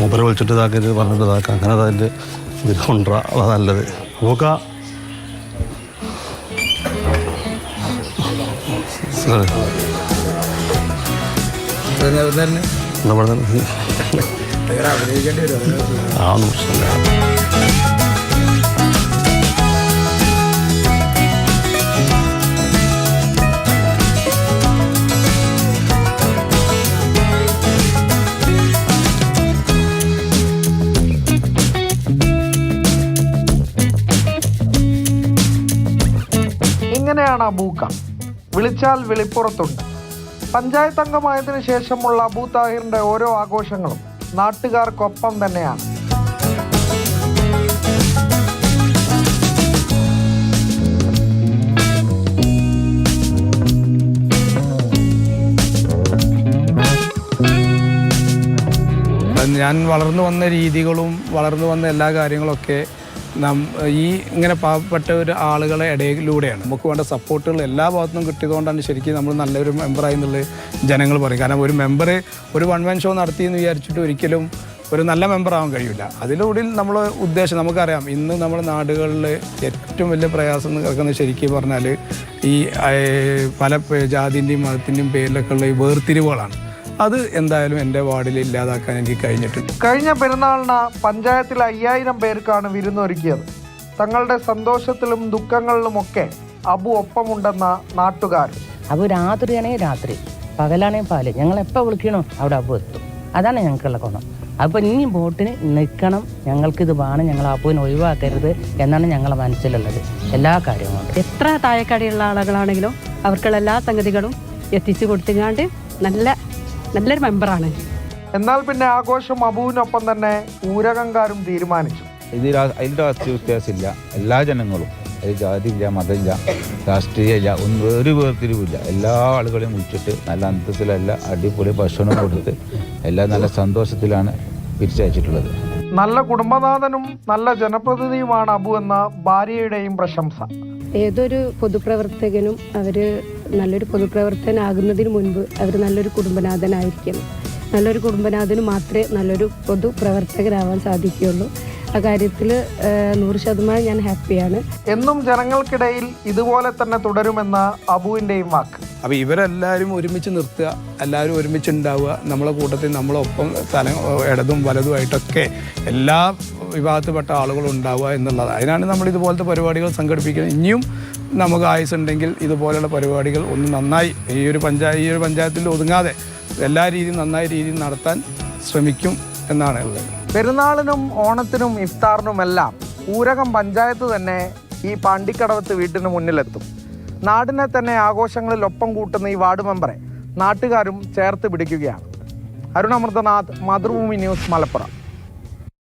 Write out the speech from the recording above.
മൂപ്പരെ വിളിച്ചിട്ട് ഇതാക്കരുത് പറഞ്ഞിട്ട് ഇതാക്കാം. അങ്ങനെ അതിന്റെ ഇത് കൊണ്ടുവരാ. അതാ നല്ലത്. നോക്ക. ആ ഒന്നും പ്രശ്നമില്ല. ഇങ്ങനെയാണ് അബൂക്ക വിളിച്ചാൽ വിളിപ്പുറത്തുണ്ട്. പഞ്ചായത്ത് അംഗമായതിനു ശേഷമുള്ള അബൂ താഹിറിന്റെ ഓരോ ആഘോഷങ്ങളും നാട്ടുകാർക്കൊപ്പം തന്നെയാണ്. ഞാൻ വളർന്നു വന്ന രീതികളും വളർന്നു വന്ന എല്ലാ കാര്യങ്ങളൊക്കെ ഈ ഇങ്ങനെ പാവപ്പെട്ട ഒരു ആളുകളെ ഇടയിലൂടെയാണ്. നമുക്ക് വേണ്ട സപ്പോർട്ടുകൾ എല്ലാ ഭാഗത്തുനിന്നും കിട്ടിയതുകൊണ്ടാണ് ശരിക്കും നമ്മൾ നല്ലൊരു മെമ്പറായി എന്നുള്ളത് ജനങ്ങൾ പറയും കാരണം ഒരു മെമ്പർ ഒരു വൺ മാൻ ഷോ നടത്തി എന്ന് വിചാരിച്ചിട്ട് ഒരിക്കലും ഒരു നല്ല മെമ്പറാവാൻ കഴിയില്ല അതിലൂടെ നമ്മൾ ഉദ്ദേശം നമുക്കറിയാം. ഇന്ന് നമ്മുടെ നാടുകളിൽ ഏറ്റവും വലിയ പ്രയാസം കിടക്കുന്നത് ശരിക്കും പറഞ്ഞാൽ ഈ പല ജാതിന്റെയും മതത്തിന്റെയും പേരിലൊക്കെ ഉള്ള ഈ വേർതിരിവുകളാണ്. അത് എന്തായാലും എന്റെ വാർഡിൽ ഇല്ലാതാക്കാൻ എനിക്ക് കഴിഞ്ഞിട്ടുണ്ട് കഴിഞ്ഞ പെരുന്നാളിന് പഞ്ചായത്തിൽ അയ്യായിരം പേർക്കാണ് വിരുന്നൊരുക്കിയത് തങ്ങളുടെ സന്തോഷത്തിലും ദുഃഖങ്ങളിലും ഒക്കെ അബു ഒപ്പമുണ്ടെന്ന നാട്ടുകാർ. അബു രാത്രിയാണെങ്കിൽ രാത്രി പകലാണെങ്കിൽ പാൽ ഞങ്ങൾ എപ്പോൾ വിളിക്കണോ? അവിടെ അബു എത്തും. അതാണ് ഞങ്ങൾക്കുള്ള ഗുണം. അപ്പോൾ ഇനി ബോട്ടിന് നിൽക്കണം. ഇത് വേണം. ഞങ്ങൾ അപ്പുവിനെ ഒഴിവാക്കരുത് എന്നാണ് ഞങ്ങളുടെ മനസ്സിലുള്ളത്. എല്ലാ കാര്യങ്ങളും. എത്ര താഴെക്കടിയുള്ള ആളുകളാണെങ്കിലും അവർക്കുള്ള എല്ലാ സംഗതികളും എത്തിച്ചു കൊടുത്തുകൊണ്ട് നല്ല നല്ലൊരു മെമ്പറാണ് എന്നാൽ പിന്നെ ആഘോഷം അബുവിനൊപ്പം തന്നെ ഊരകങ്കാരും തീരുമാനിച്ചു. ഇതിൽ രാഷ്ട്രീയ വ്യത്യാസമില്ല. എല്ലാ ജനങ്ങളും അതിൽ ജാതിയില്ല മതമില്ല രാഷ്ട്രീയമില്ല ഒന്നും ഒരു വേർതിരിവില്ല എല്ലാ ആളുകളെയും വിളിച്ചിട്ട് നല്ല അന്തസ്സിലല്ല അടിപൊളി ഭക്ഷണം കൊടുത്ത് എല്ലാം നല്ല സന്തോഷത്തിലാണ് പിരിച്ചയച്ചിട്ടുള്ളത്. നല്ല കുടുംബനാഥനും നല്ല ജനപ്രതിനിധിയുമാണ് അബു എന്ന ഭാര്യയുടെയും പ്രശംസ. ഏതൊരു പൊതുപ്രവർത്തകനും അവർ നല്ലൊരു പൊതുപ്രവർത്തകനാകുന്നതിന് മുൻപ് അവർ നല്ലൊരു കുടുംബനാഥനായിരിക്കണം. നല്ലൊരു കുടുംബനാഥന് മാത്രമേ നല്ലൊരു പൊതുപ്രവർത്തകരാവാൻ സാധിക്കുകയുള്ളൂ. ആ കാര്യത്തിൽ നൂറ് ശതമാനം ഞാൻ ഹാപ്പിയാണ്. എന്നും ജനങ്ങൾക്കിടയിൽ ഇതുപോലെ തന്നെ തുടരുമെന്ന അബുവിന്റെയും വാക്ക്. അപ്പോൾ ഇവരെല്ലാവരും ഒരുമിച്ച് നിർത്തുക എല്ലാവരും ഒരുമിച്ച് ഉണ്ടാവുക നമ്മളെ കൂട്ടത്തിൽ നമ്മളൊപ്പം തല ഇടതും വലതുമായിട്ടൊക്കെ എല്ലാ വിഭാഗത്തിൽപ്പെട്ട ആളുകൾ ഉണ്ടാവുക എന്നുള്ളത്. അതിനാണ് നമ്മൾ ഇതുപോലത്തെ പരിപാടികൾ സംഘടിപ്പിക്കുന്നത്. ഇനിയും നമുക്ക് ആയുസ് ഉണ്ടെങ്കിൽ ഇതുപോലെയുള്ള പരിപാടികൾ ഒന്ന് നന്നായി ഈ ഒരു പഞ്ചായത്ത് ഈ ഒരു പഞ്ചായത്തിൽ ഒതുങ്ങാതെ എല്ലാ രീതിയും നന്നായ രീതിയിൽ നടത്താൻ ശ്രമിക്കും എന്നാണ് ഉള്ളത്. പെരുന്നാളിനും ഓണത്തിനും ഇഫ്താറിനുമെല്ലാം ഊരകം പഞ്ചായത്ത് തന്നെ ഈ പാണ്ടിക്കടവത്ത് വീട്ടിന് മുന്നിലെത്തും. നാടിനെ തന്നെ ആഘോഷങ്ങളിൽ ഒപ്പം കൂട്ടുന്ന ഈ വാർഡ് മെമ്പറെ നാട്ടുകാരും ചേർത്ത് പിടിക്കുകയാണ്. അരുണമൃതനാഥ് മാതൃഭൂമി ന്യൂസ് മലപ്പുറം.